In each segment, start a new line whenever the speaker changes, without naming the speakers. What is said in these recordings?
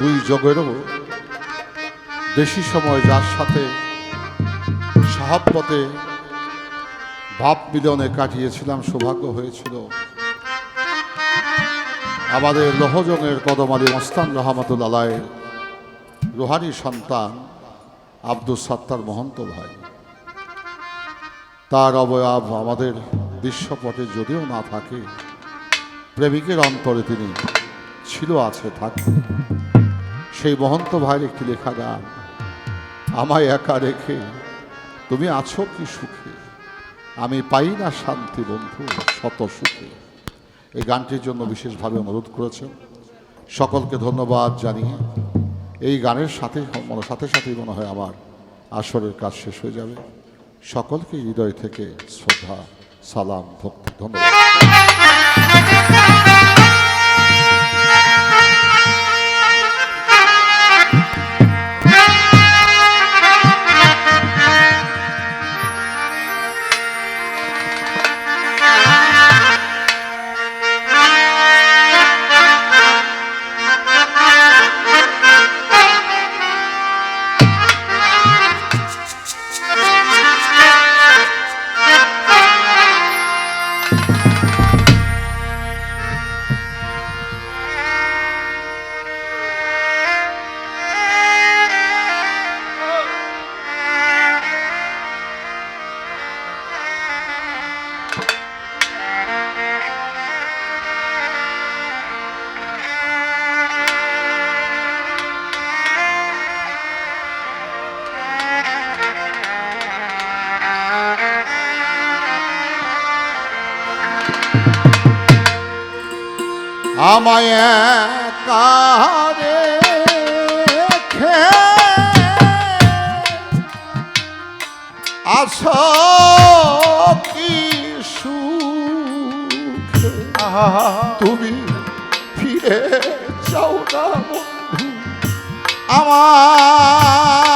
দুই যোগেরও বেশি সময় যার সাথে সাহাব্বতে ভাব মিলনে কাটিয়েছিলাম, সৌভাগ্য হয়েছিল। আমাদের লোহজংয়ের কদমালি মস্তান রহমতুল আলায়ের রোহানি সন্তান আব্দুল সাত্তার মহন্ত ভাই। তার অবয়ব আমাদের দৃশ্যপটে যদিও না থাকে, প্রেমিকের অন্তরে তিনি ছিল, আছে, থাকবে। সেই মহন্ত ভাইয়ের একটি লেখা গান আমায় একা রেখে তুমি আছো কি সুখে? আমি পাই না শান্তি, বন্ধু, শত সুখে। এই গানটির জন্য বিশেষভাবে অনুরোধ করেছেন সকলকে ধন্যবাদ জানিয়ে এই গানের সাথে মনে সাথে সাথেই মনে হয় আমার আসরের কাজ শেষ হয়ে যাবে। সকলকে হৃদয় থেকে শ্রদ্ধা, সালাম, ভক্তি, ধন্যবাদ। আমায় একা রেখে আছো কি সুখে? তুমি ফিরে যাও না বন্ধু আমার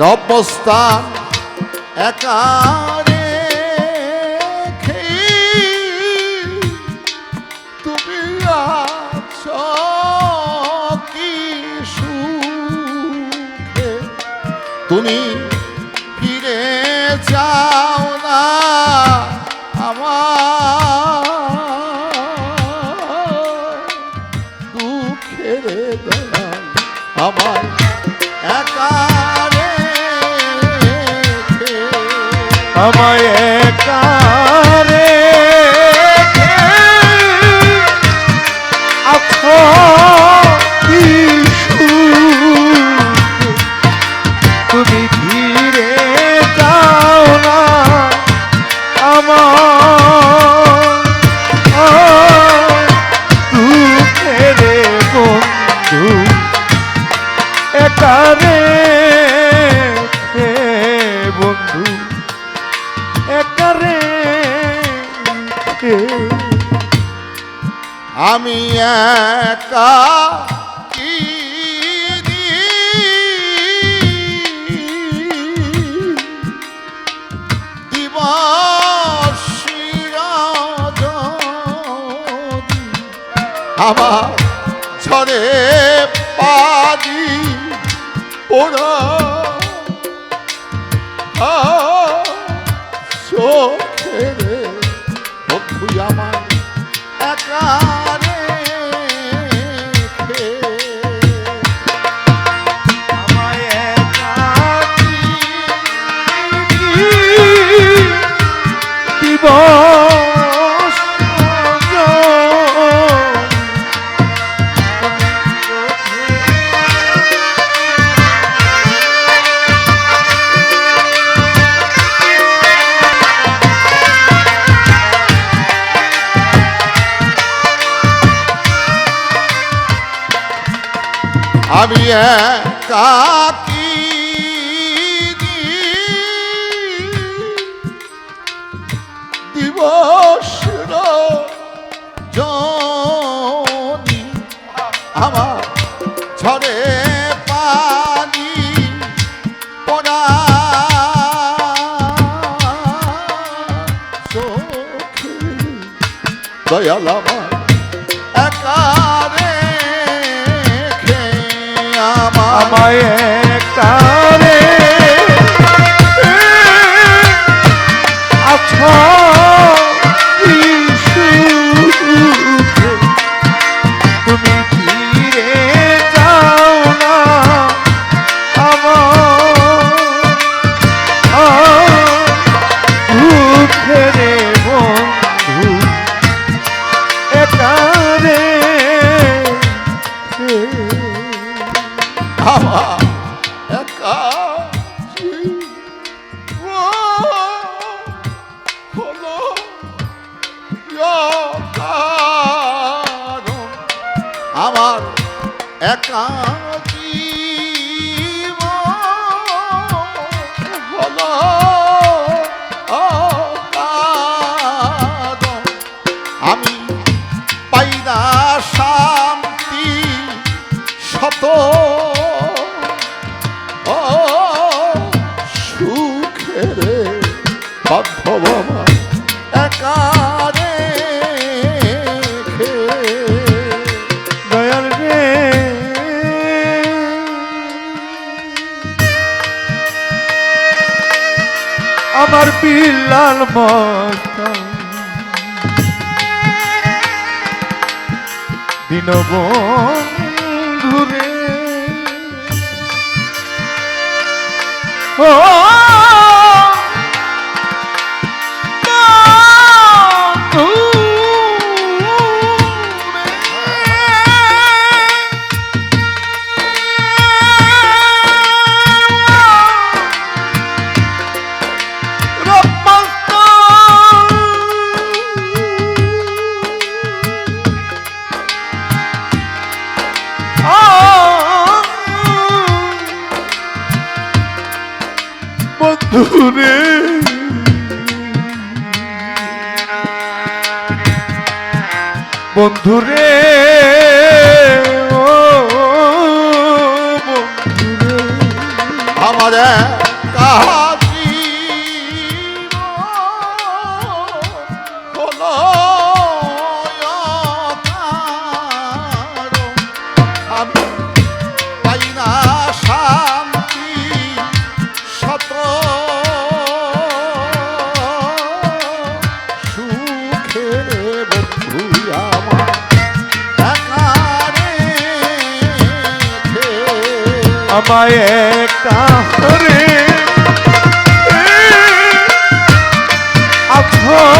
রবস্থান একারে তুমি আছো কি সুখে? তুমি
আমায় একারে আছো
একা আমার ঝরে পাদি ওরা আমি কাকি দিবস জনি আমার ছড়ে পানি পড়া। দয়াল আমার একার
আমায় কারে আছো আচ্ছা। আমার বিলাল মস্তান দীনবন্ধুরে। ও
মরে কাহা
আমায় একা রে।
আছো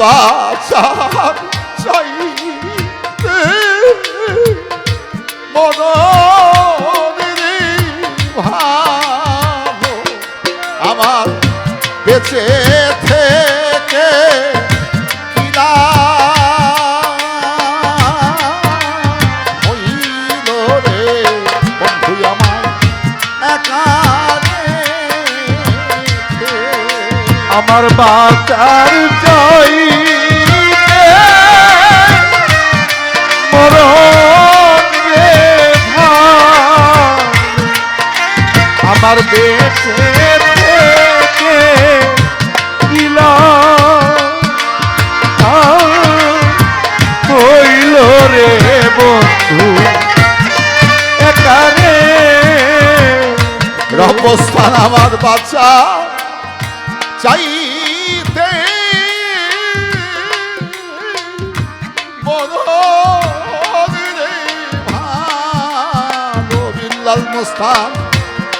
বাঁচার চাইতে মনের আমার বেঁচে থেকে
দিলা হইল রে বন্ধু একারে
রহস্থান আমার বাচ্চা চাইতে বিল্লাল মুস্তান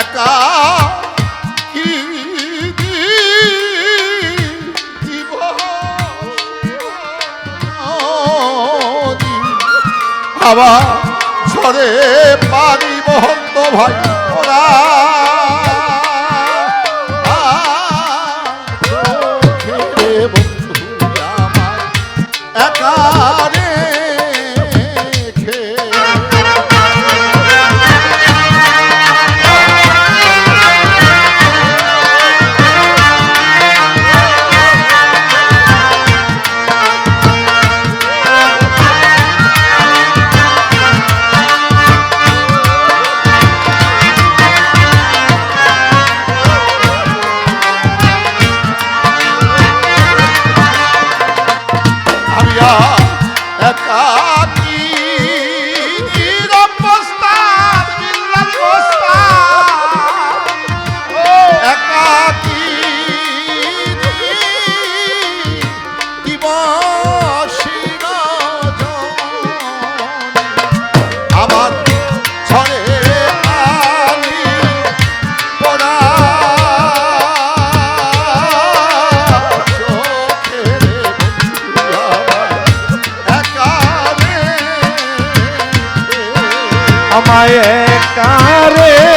একা আবার ঝরে পারি মহন্ত ভাই।
আমায় কারে